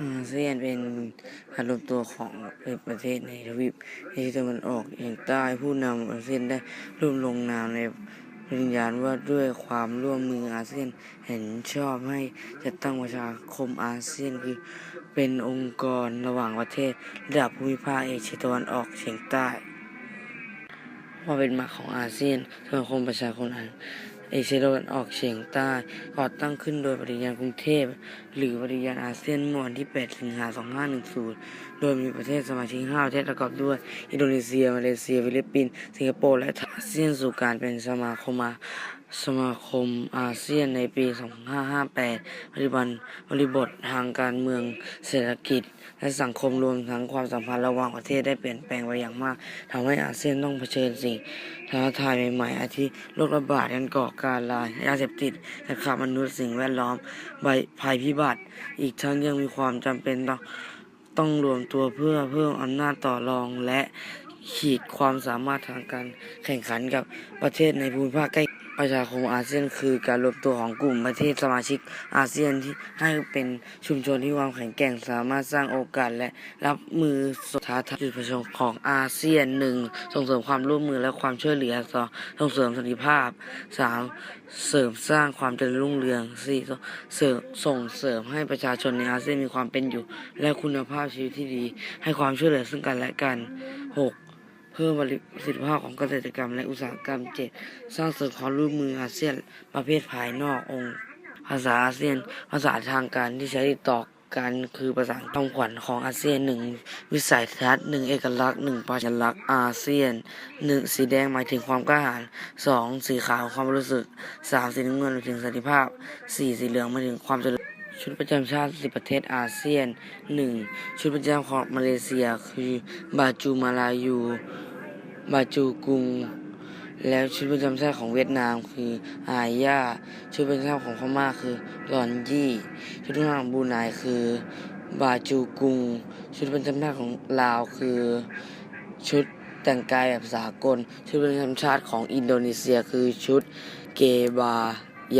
อาเซียนเป็นการรวมตัวของประเทศในทวีปเอเชียตะวันออกเฉียงใต้ผู้นำอาเซียนได้ร่วมลงนามในปฏิญญาณว่าด้วยความร่วมมืออาเซียนเห็นชอบให้จัดตั้งประชาคมอาเซียนคือเป็นองค์กรระหว่างประเทศระดับภูมิภาคเอเชียตะวันออกเฉียงใต้ว่าเป็นมาของอาเซียนสมาคมประชาคมแห่ง เอเชียตะวันออกเฉียงใต้ก่อตั้งขึ้นโดยปริญากรุงเทพ หรือปริญาอาเซียนเมื่อวันที่ 8 สิงหา 2510 โดยมีประเทศสมาชิก 5 ประเทศประกอบด้วย อินโดนีเซีย มาเลเซีย ฟิลิปปินส์ สิงคโปร์ และทยอาเซียนสู่การเป็นสมาคมา สมาคมอาเซียนในปี 2558 ปัจจุบันบริบททางการเมืองเศรษฐกิจ และสังคมรวมทั้งความสัมพันธ์ระหว่างประเทศได้เปลี่ยนแปลงไปอย่างมากทำให้อาเซียนต้องเผชิญสิ่งท้าทายใหม่ๆ อาทิโรคระบาดการก่อการร้ายยาเสพติดและขามนุษย์สิ่งแวดล้อมใบภัยพิบัติ อีกทั้งยังมีความจำเป็นต้องต้องรวมตัวเพื่อเพิ่มอำนาจต่อรองและขีดความสามารถทางการแข่งขันกับประเทศในภูมิภาคใกล้ ประชาคมอาเซียนคือการรวมตัวของกลุ่มประเทศสมาชิกอาเซียนที่ให้เป็นชุมชนที่ความแข็งแกร่งสามารถสร้างโอกาสและรับมือสท้าทายจุดประสงค์ของอาเซียนหนึ่งส่งเสริมความร่วมมือและความช่วยเหลือสองส่งเสริมสันติภาพสามเสริมสร้างความเจริญรุ่งเรืองสี่เสริมส่งเสริมให้ประชาชนในอาเซียนมีความเป็นอยู่ และคุณภาพชีวิตที่ดี ให้ความช่วยเหลือซึ่งกันและกันหก เพิ่มประสิทธิภาพของเกษตรกรรมและอุตสาหกรรมเจ็ดสร้างเสริมความร่วมมืออาเซียนประเภทภายนอกองค์ ภาษาอาเซียน ภาษาทางการที่ใช้ติดต่อกันคือภาษาคำขวัญของอาเซียนหนึ่งวิสัยทัศน์หนึ่งเอกลักษณ์หนึ่งปัญลักษณ์อาเซียนหนึ่งสีแดงหมายถึงความกล้าหาญสองสีขาวความรู้สึกสามสีน้ำเงินหมายถึงสันติภาพสี่สีเหลืองหมายถึงความเจริญ ชุดประจำชาติสิบประเทศอาเซียนหนึ่งชุดประจำของมาเลเซียคือบาจูมาลายู บาจูกุง แล้วชุดประจำชาติของเวียดนามคืออาย่า ชุดประจำชาติของพม่าคือลอนยี่ ชุดประจำชาติของบรูไนคือบาจูกุง ชุดประจำชาติของลาวคือ ชุดแต่งกายแบบสากล ชุดประจำชาติของอินโดนีเซียคือชุดเกบา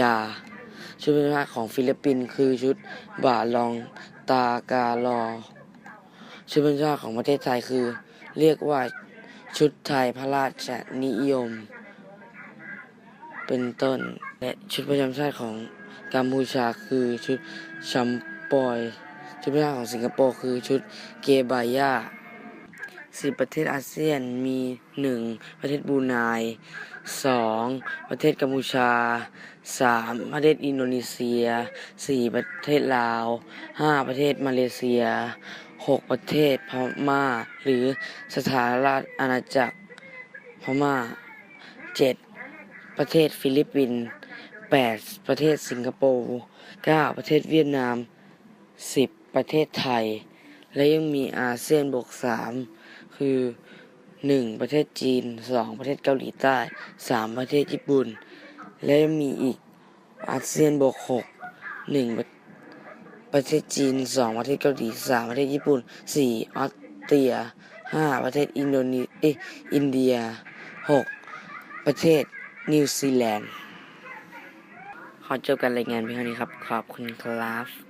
ยา ชุดประจำชาติของฟิลิปปินส์คือชุดบาลองตากาลอ ชุดประจำชาติของประเทศไทยคือ เรียกว่าชุดไทยพระราชนิยม เป็นต้น และชุดประจำชาติของกัมพูชาคือชุดชัมปอย ชุดประจำชาติของสิงคโปร์คือชุดเกบายา สิบประเทศอาเซียนมีหนึ่งประเทศบรูไนสองประเทศกัมพูชาสามประเทศอินโดนีเซียสี่ประเทศลาวห้าประเทศมาเลเซียหกประเทศพม่า หรือสถานราชอาณาจักรพม่าเจ็ดประเทศฟิลิปปินส์แปดประเทศสิงคโปร์เก้าประเทศเวียดนามสิบประเทศไทย และยังมีอาเซียนบวกสาม คือหนึ่งประเทศจีนสองประเทศเกาหลีใต้สามประเทศญี่ปุ่น และยังมีอีกอาเซียนบวกหกหนึ่งประประเทศจีนสองประเทศเกาหลีสามประเทศญี่ปุ่นสี่ออสเตรียห้าประเทศอินโดนีเออินเดียหกประเทศนิวซีแลนด์ขอจบการรายงานเพียงเท่านี้ครับ ขอบคุณครับ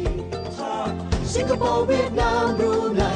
Singapore, Vietnam, Brunei.